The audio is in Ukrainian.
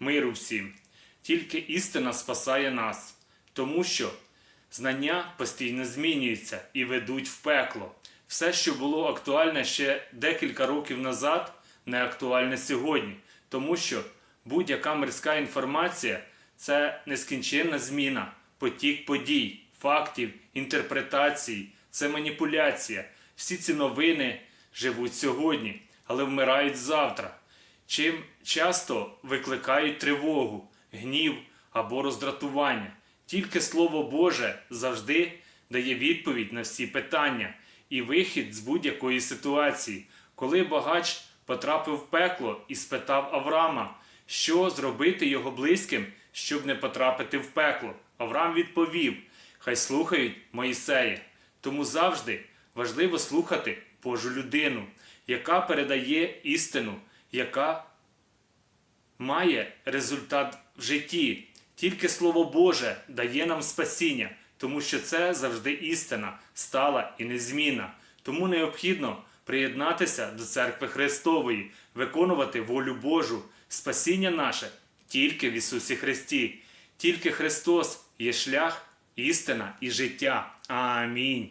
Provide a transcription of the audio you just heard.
миру всім. Тільки істина спасає нас, тому що знання постійно змінюються і ведуть в пекло. Все, що було актуальне ще декілька років назад, не актуальне сьогодні, тому що будь-яка мирська інформація це нескінченна зміна, потік подій, фактів, інтерпретацій, це маніпуляція. Всі ці новини живуть сьогодні, але вмирають завтра. Чим часто викликають тривогу, гнів або роздратування. Тільки Слово Боже завжди дає відповідь на всі питання і вихід з будь-якої ситуації. Коли багач потрапив в пекло і спитав Авраама, що зробити його близьким, щоб не потрапити в пекло. Авраам відповів: Хай слухають Моїсея. Тому завжди важливо слухати Божу людину, яка передає істину, яка має результат в житті. Тільки Слово Боже дає нам спасіння, тому що це завжди істина, стала і незмінна. Тому необхідно приєднатися до церкви Христової, виконувати волю Божу, спасіння наше тільки в Ісусі Христі. Тільки Христос є шлях, істина і життя. Амінь.